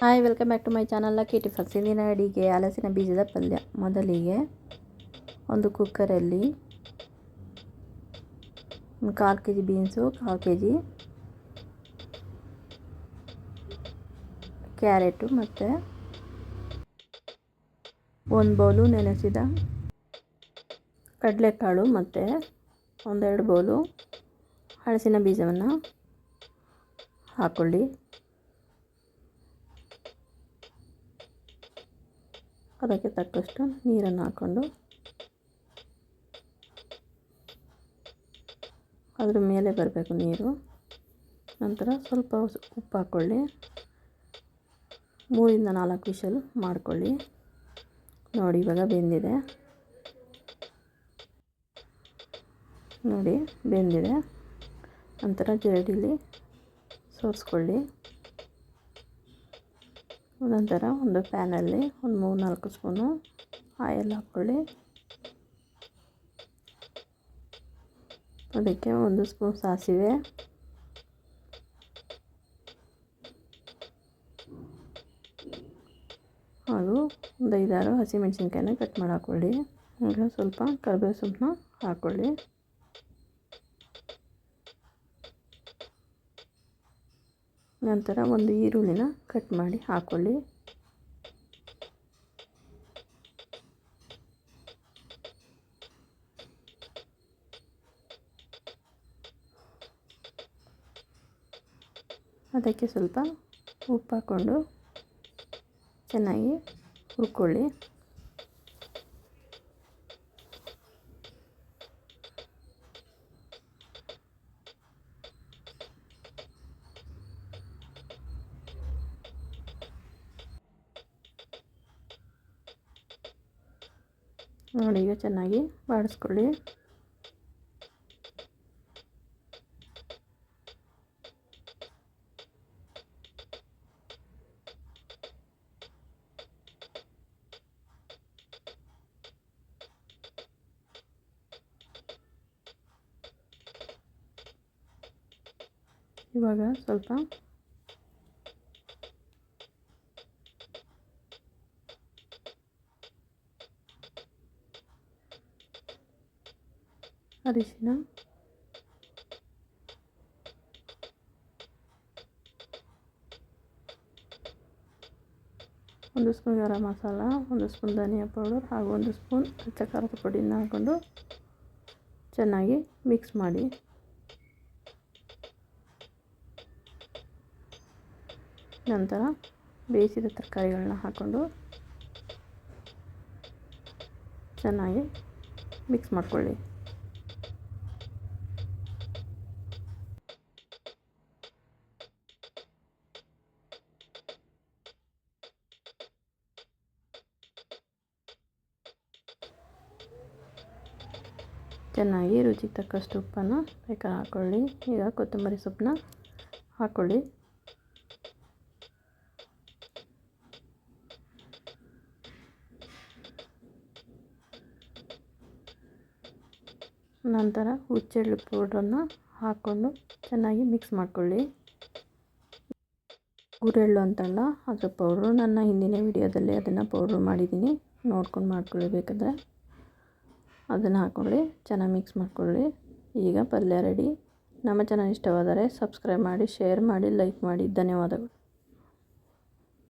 Hi, welcome back to my channel lucky tiffins ಇಂದಿನ ಅಡಿಗೆ ಹಲಸಿನ ಬೀಜದ ಪಲ್ಯ. ಮೊದಲಿಗೆ ಒಂದು ಕುಕ್ಕರಲ್ಲಿ ಒಂದು ಕಾಲು ಕೆ ಜಿ ಬೀನ್ಸು, ಕಾಲು ಕೆ ಜಿ ಕ್ಯಾರೆಟು ಮತ್ತು ಒಂದು ಬೌಲು ನೆನೆಸಿದ ಕಡಲೆಕಾಳು ಮತ್ತು ಒಂದೆರಡು ಬೌಲು ಹಲಸಿನ ಬೀಜವನ್ನು ಹಾಕ್ಕೊಳ್ಳಿ ಅದಕ್ಕೆ ತಕ್ಕಷ್ಟು ನೀರನ್ನು ಹಾಕ್ಕೊಂಡು ಅದ್ರ ಮೇಲೆ ಬರಬೇಕು ನೀರು. ನಂತರ ಸ್ವಲ್ಪ ಉಪ್ಪು ಹಾಕ್ಕೊಳ್ಳಿ. ಮೂರಿಂದ ನಾಲ್ಕು ವಿಷಲ್ ಮಾಡ್ಕೊಳ್ಳಿ. ನೋಡಿ, ಇವಾಗ ಬೆಂದಿದೆ. ನೋಡಿ, ಬೆಂದಿದೆ. ನಂತರ ಜರಡಿಲಿ ಸೋರಿಸ್ಕೊಳ್ಳಿ. ನಂತರ ಒಂದು ಪ್ಯಾನಲ್ಲಿ ಒಂದು ಮೂರು ನಾಲ್ಕು ಸ್ಪೂನು ಆಯಿಲ್ ಹಾಕ್ಕೊಳ್ಳಿ. ಅದಕ್ಕೆ ಒಂದು ಸ್ಪೂನ್ ಸಾಸಿವೆ. ಹಾಗೂ ಒಂದು ಐದಾರು ಹಸಿಮೆಣಸಿನ್ಕಾಯಿನ ಕಟ್ ಮಾಡಿ ಹಾಕ್ಕೊಳ್ಳಿ. ಈಗ ಸ್ವಲ್ಪ ಕರಿಬೇವು ಸೊಪ್ಪನ್ನ ಹಾಕ್ಕೊಳ್ಳಿ. ನಂತರ ಒಂದು ಈರುಳ್ಳಿನ ಕಟ್ ಮಾಡಿ ಹಾಕ್ಕೊಳ್ಳಿ ಅದಕ್ಕೆ ಸ್ವಲ್ಪ ಉಪ್ಪು ಹಾಕ್ಕೊಂಡು ಚೆನ್ನಾಗಿ ಹುರ್ಕೊಳ್ಳಿ. ನೋಡಿ ಈಗ ಚೆನ್ನಾಗಿ ಬಾಡಿಸ್ಕೊಳ್ಳಿ. ಇವಾಗ ಸ್ವಲ್ಪ ಅರಿಶಿನ ಒಂದು ಸ್ಪೂನ್ ಗರಂ ಮಸಾಲ, ಒಂದು ಸ್ಪೂನ್ ಧನಿಯಾ ಪೌಡರ್ ಹಾಗೂ ಒಂದು ಸ್ಪೂನ್ ಅಚ್ಚ ಖಾರದ ಪುಡಿನ ಹಾಕ್ಕೊಂಡು ಚೆನ್ನಾಗಿ ಮಿಕ್ಸ್ ಮಾಡಿ. ನಂತರ ಬೇಯಿಸಿದ ತರಕಾರಿಗಳನ್ನ ಹಾಕ್ಕೊಂಡು ಚೆನ್ನಾಗಿ ಮಿಕ್ಸ್ ಮಾಡ್ಕೊಳ್ಳಿ. ಚೆನ್ನಾಗಿ ರುಚಿಗೆ ತಕ್ಕಷ್ಟು ಉಪ್ಪನ್ನು ಬೇಕಾ ಹಾಕ್ಕೊಳ್ಳಿ ಈಗ ಕೊತ್ತಂಬರಿ ಸೊಪ್ಪನ್ನ ಹಾಕ್ಕೊಳ್ಳಿ ನಂತರ ಹುಚ್ಚೆಳ್ಳು ಪೌಡ್ರನ್ನು ಹಾಕ್ಕೊಂಡು ಚೆನ್ನಾಗಿ ಮಿಕ್ಸ್ ಮಾಡ್ಕೊಳ್ಳಿ. ಗುರೆಳ್ಳು ಅಂತಲ್ಲ ಅದರ ಪೌಡ್ರು. ನನ್ನ ಹಿಂದಿನ ವಿಡಿಯೋದಲ್ಲಿ ಅದನ್ನು ಪೌಡ್ರು ಮಾಡಿದ್ದೀನಿ. ನೋಡ್ಕೊಂಡು ಮಾಡ್ಕೊಳ್ಳಿ ಬೇಕಾದ್ರೆ. ಅದನ್ನು ಹಾಕ್ಕೊಳ್ಳಿ ಚೆನ್ನಾಗಿ ಮಿಕ್ಸ್ ಮಾಡ್ಕೊಳ್ಳಿ. ಈಗ ಪಲ್ಯ ರೆಡಿ ನಮ್ಮ ಚಾನಲ್ ಇಷ್ಟವಾದರೆ ಸಬ್ಸ್ಕ್ರೈಬ್ ಮಾಡಿ ಶೇರ್ ಮಾಡಿ ಲೈಕ್ ಮಾಡಿ. ಧನ್ಯವಾದಗಳು.